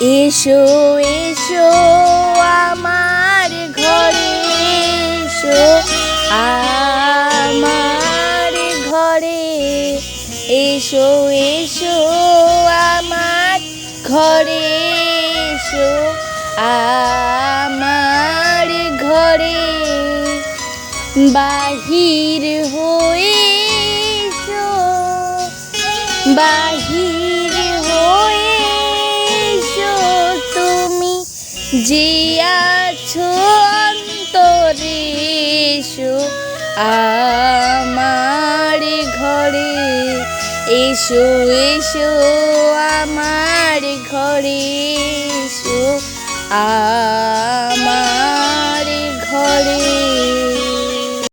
এসো এসো আমার ঘরে, এসো আমার ঘরে। এসো এসো আমার ঘরে, এসো আমার ঘরে। বাহির হয়ে বাহির যে অন্তরিষু আমার ঘরে এসো এসো আমার ঘরে এসো। ঘরে